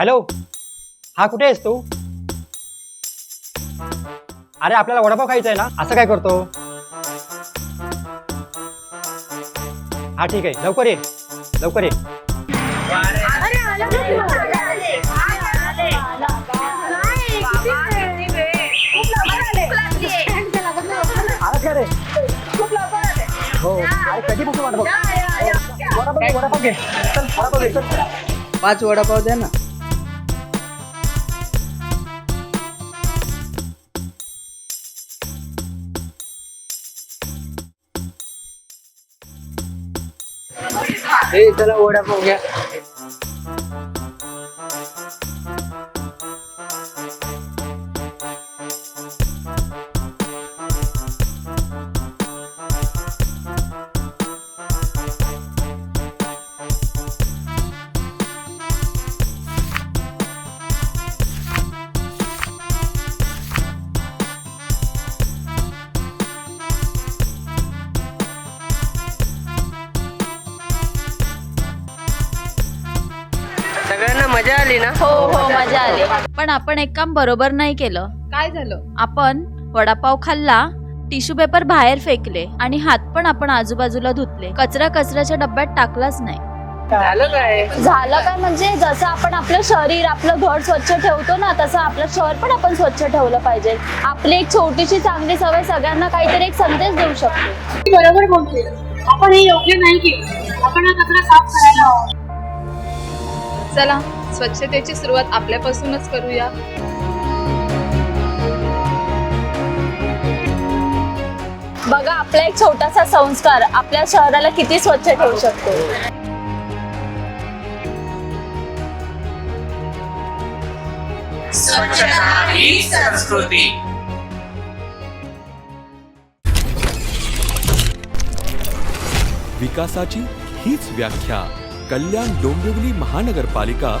Hello. हा कुठे आहेस तू? अरे आपल्याला वडापाव खायचा आहे ना? असं काय करतो? हा ठीक आहे. लवकर ये. लवकर ये. आलाच का? रे. हो. अरे कधीपासून वाट बघ? वडापाव घे, वडापाव घे. चल वडापाव घे. चल. पाच वडापाव द्या ना. हे चला वडापाव घ्या सगळ्यांना मजा आली ना? हो हो मजा आली. पण आपण एक काम बरोबर नाही केलं. काय झालं? आपण वडापाव खाल्ला टिश्यू पेपर बाहेर फेकले आणि हात पण आपण आजूबाजूला धुतले. कचरा कचऱ्याच्या डब्यात टाकलाच नाही. झालं काय? झालं काय म्हणजे जसं आपण आपलं शरीर आपलं घर स्वच्छ ठेवतो ना तसं आपलं शहर पण आपण स्वच्छ ठेवलं पाहिजे. आपली एक छोटीशी चांगली सवय सगळ्यांना काहीतरी एक संदेश देऊ शकते. बरोबर बोलते आपण हे योग्य नाही केलं. आपण हा कचरा साफ करायला हवा. चला स्वच्छतेची सुरुवात आपल्यापासूनच करूया. बघा आपला एक छोटासा संस्कार आपल्या शहराला किती स्वच्छ ठेवू शकतो? विकासाची हीच व्याख्या. कल्याण डोंबिवली महानगरपालिका